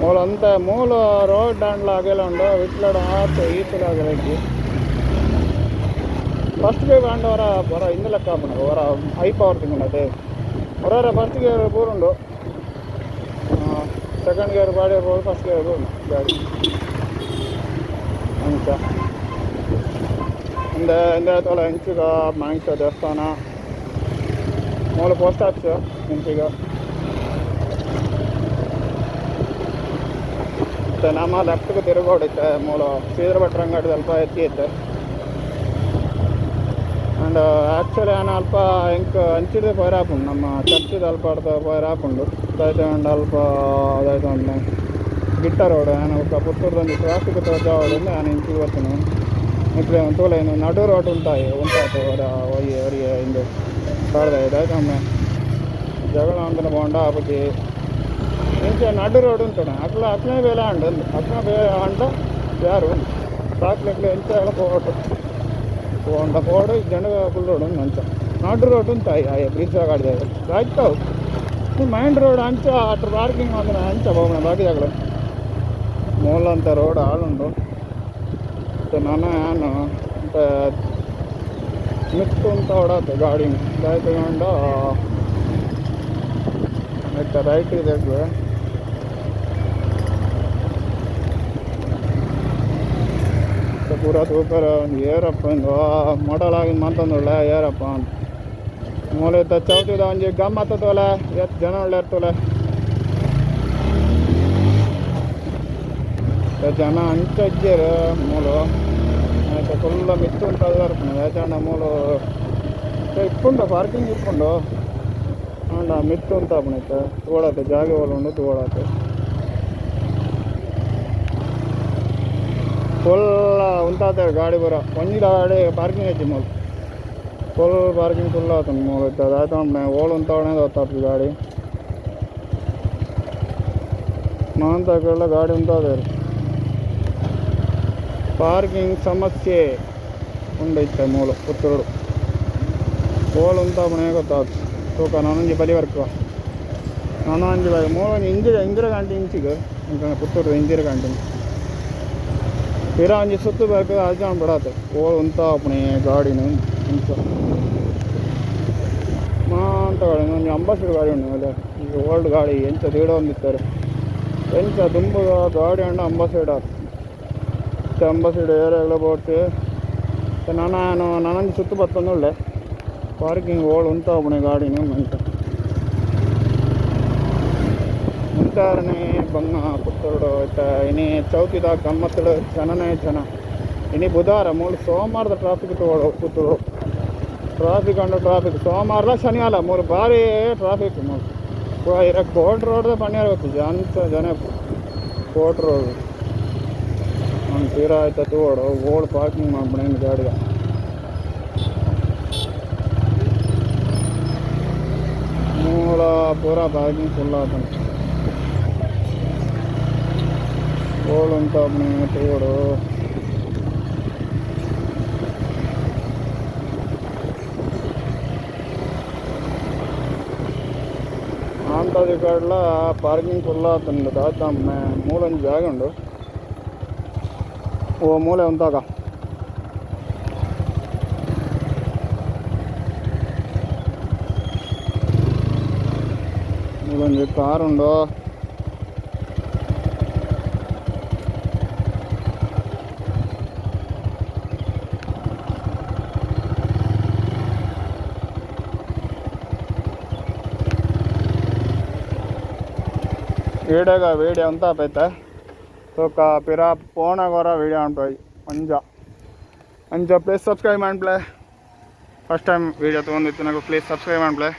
ಮೂಲ ಅಂತ ಮೂಲ ರೋಡ್ ದಾಂಡ್ಲ ಆಗೆಲ್ಲ ಉಂಡು ವಿಟ್ಲಡ ಆತು ಈತಲ ಆಗಲ್ಲ ಫಸ್ಟ್ಗೆ ಬಾಂಡವರ ಬರ ಇಂದ ಲೆಕ್ಕ ಹಾಪಣ ಹೊರ ಹೈ ಪವರ್ ತಿಂಗಳದೆ ಹೊರ ಫಸ್ಟ್ ಗೇರ್ ಪೂರುಂಡು సెకండ్ గేర్ బాడీ పోదు ఫస్ట్ గేర్ గాడి ಹಂಚ ಹಿಂದೆ ಹಿಂದೆ ತೊಳೆ ಹೆಂಚಿಗ ಮಾಂಸ ದೇವಸ್ಥಾನ ಮೂಲ ಪೋಸ್ಟ್ ಆಫೀಸ್ ಹೆಂಚಿಗ ಮತ್ತು ನಮ್ಮ ಲೆಫ್ಟ್ಗೆ ತಿರುಗೋಡೈತೆ ಮೂಲ ಸೀದ್ರ ಭಟ್ರ ಅಂಗಡಿ ಸ್ವಲ್ಪ ಎತ್ತಿ ಐತೆ ಆ್ಯಂಡ್ ಆ್ಯಕ್ಚುಲಿ ಏನು ಅಲ್ಪ ಹೆಂಗೆ ಹಂಚಿದ ಪೈರಾಪುಂಡು ನಮ್ಮ ಚರ್ಚಿದ ಅಲ್ಪ ಪೈರಾಪುಂಡು ಅದಾಯ್ತು ಆ್ಯಂಡ್ ಅಲ್ಪ ಅದಾಯ್ತು ಆ್ಯಂಡ್ ಗಿಟ್ಟಾರ್ ರೋಡ್ ನಾವು ಪುತ್ತೂರದಲ್ಲಿ ಟ್ರಾಫಿಕ್ ತೋಜಾ ರೋಡನ್ನು ನಾನು ಇಂಚಿ ಬರ್ತೀನಿ ಮತ್ತೆ ಒಂದು ಏನು ನಡು ರೋಡ್ ಉಂಟಾಯಿ ಉಂಟಾಯ್ತು ಅವರ ಒಯ್ಯಿ ಅವರಿಗೆ ಇಂದು ಕಾಡ್ದ ಇದಾಯ್ತು ಒಮ್ಮೆ ಜಗಳ ಅಂದ್ರ ಬಾಂಡ ಆಪತಿ ಇಂಚೆ ನಡು ರೋಡ್ ಉಂಟು ಅಕ್ಲ ಅಕ್ಲೇ ಬೇಲೆ ಅಂಡು ಅಕ್ಲ ಬೇಲೆ ಅಂಡ ಯಾರು ಸಾಕ್ಲಿಕ್ಕೆ ಇಂಚೆ ಎಲ್ಲ ಹೋಗಟ್ಟು ಹೋಂಡ ಹೋಡು ಜನ ಕುಲ್ಲೋಡು ಅಂತ ನಡು ರೋಡ್ ಉಂಟಾಯಿ ಆಯ ಬ್ರಿಡ್ಜ್ ಆಗಾಡಿದೆ ಆಯ್ತು ಅಷ್ಟು ಮೈನ್ ರೋಡ್ ಅಂಚ ಅಟ್ ಪಾರ್ಕಿಂಗ್ ಮಾತ್ರ ಅಂಚ ಬಾಬು ಬಾಕಿ ಜಾಗಲು ಮೂಲಂತ ರೋಡ್ ಆಳುಂಡು ನನ್ನ ಏನು ಅಂತ ಮಿಕ್ತು ಅಂತ ಹೊಡತ್ತೆ ಗಾಡಿ ಗಾಡಿ ತಗೊಂಡು ಆಯ್ತು ರೈಟ್ ಇದೆ ಪೂರ ಸೂಪರ್ ಒಂದು ಏರಪ್ಪ ಒಂದು ಮಾಡಲಾಗಿ ಮಾತಂದೊಳ್ಳೆ ಏರಪ್ಪ ಅಂತ ಮೂಲೆ ಚೌತಿದ ಒಂಜಿ ಗಮ್ ಹತ್ತತೋಲ ಎತ್ ಜನ ಒಳ್ಳೆ ಇರ್ತೋಲ ಜನ ಅಂಚ ಇದ್ದೀರು ಮೂಲು, ಆಯ್ತು ಫುಲ್ ಮಿತ್ತು ಅದು ಬರ್ತಾನೆ ಯಾಚಣ್ಣ ಮೂಲು. ಇಟ್ಕೊಂಡು ಪಾರ್ಕಿಂಗ್ ಇಟ್ಕೊಂಡು ಅಂಡ ಮಿತ್ತು ಅಂತ ಅಪ್ಪಣೈತೆ ತೋಳತ್ತೆ ಜಾಗ ಒಳ್ಕೊಂಡು ತೋಳತ್ತೆ ಫುಲ್ಲ ಉಂಟಾದ ಗಾಡಿ ಬರ ಒಂದು ಗಾಡಿ ಪಾರ್ಕಿಂಗ್ ಐತಿ ಮೂಲು. ಫುಲ್ ಪಾರ್ಕಿಂಗ್ ಫುಲ್ ಆತ ಮೂಲು ಐತೆ ಅದಾಯ್ತು ಅಮ್ಮನೆ ಓಳು ಉಂಟಾವಣೆ ಹೋಗ್ತಾರ ಗಾಡಿ ಮಾಂತಕ್ಕೆಲ್ಲ ಗಾಡಿ ಉಂಟಾದ ಪಾರ್ಕಿಂಗ್ ಸಮಸ್ಯೆ ಉಂಡೈತೆ ಮೂಲ ಪುತ್ತೂರು ಓಳು ಅಂತ ಮನೆ ಗೊತ್ತಾಯ್ತು ತೂಕ ನಾನೊಂಜಿ ಬಲಿ ವರ್ಕು ನಾನು ಅಂಜಿ ಬಾಯಿ ಮೂಲ ಇಂದಿರ ಇಂದಿರ ಗಂಟೆ ಇಂಚಿಗೆ ಅಂತ ಪುತ್ತೂರು ಇಂದಿರ ಗಂಟೆ ತೀರಾ ಒಂಜಿ ಸುತ್ತು ಬೇಕು ಅದು ಬಿಡತ್ತೆ ಓಳು ಅಂತ ಅಪ್ಪಣೆ ಗಾಡಿನ ಇಂಚ ಮಾಂತ ಗಾಡಿ ಒಂದು ಅಂಬಾಸಿಡರ್ ಗಾಡಿ ಉಂಟು ಮೇಲೆ ಈಗ ಓಲ್ಡ್ ಗಾಡಿ ಎಂಚ ದೀಡ ಒಂದಿತ್ತಾರೆ ಎಂಚ ತುಂಬ ಗಾಡಿ ಅಣ್ಣ ಅಂಬಾಸಿಡರ್. ಅಂಬಾಸಿಡರ್ ಏರಿಯಾಗಳ ಬೋಟ್ ನಾನು ಸುತ್ತ ಸುತ್ತು ಬರ್ತಂದುಳ್ಳೆ ಪಾರ್ಕಿಂಗ್ ಓಲ್ ಉಂಟ ಗಾಡಿ ಗಾಡಿನ ಅಂತ. ಮುಂತಾರನೆ ಬಂಗ ಪುತ್ತೂರು ಇನಿ ಚೌಕಿದಾಗ ಗಮ್ಮತ್ತಡು ಜನನೇ ಜನ. ಇನಿ ಬುಧವಾರ ಮೂಳು ಸೋಮವಾರದ ಟ್ರಾಫಿಕ್ ತಗೊಳ್ಳೋ ಪುತ್ತೂರು ಟ್ರಾಫಿಕ್ ಅಂಡ್ ಟ್ರಾಫಿಕ್ ಸೋಮವಾರ, ಶನಿವಾರ, ಮೂರು ಬಾರಿ ಟ್ರಾಫಿಕ್ ಇರೋ ಕೋರ್ಟ್ ರೋಡ್ದ ಪಣ್ಯ ಇರಬೇಕು. ಜನ ಜನ ಕೋರ್ಟ್ ರೋಡ್ ಒಂದು ತೀರಾ ಆಯ್ತು ತೋಡು ಓಡ್ ಪಾರ್ಕಿಂಗ್ ಮಾಡ್ಬಿಡೇನು ಗಾಡಿಗೆ. ಮೂಲ ಪೂರ ಪಾರ್ಕಿಂಗ್ ಫುಲ್ ಆತನ ಓಡ್ ಅಂತ ತೋಡು ఆంటది కాడల పార్కింగ్ ఫుల్ అవుతుంది కాదు మూలని జాగ ఉండు ఓ మూల ఉంతాక ಮೂಲೊಂದು ಕಾರ್ ವೀಡಿಯೋಗ ವೀಡಿಯೋ ಅಂತ ಆಪೈತೆ ತೋಕ ಪಿರಾ ಪೋಣಗೋರ ವೀಡಿಯೋ ಅಂಟೋಯ್ ಅಂಜ ಅಂಜ ಪ್ಲೀಸ್ ಸಬ್ಸ್ಕ್ರೈಬ್ ಮಾಡಿ ಫಸ್ಟ್ ಟೈಮ್ ವೀಡಿಯೋ ತೊಗೊಂಡಿತ್ತು ನನಗೆ ಪ್ಲೀಸ್ ಸಬ್ಸ್ಕ್ರೈಬ್ ಮಾಡಿ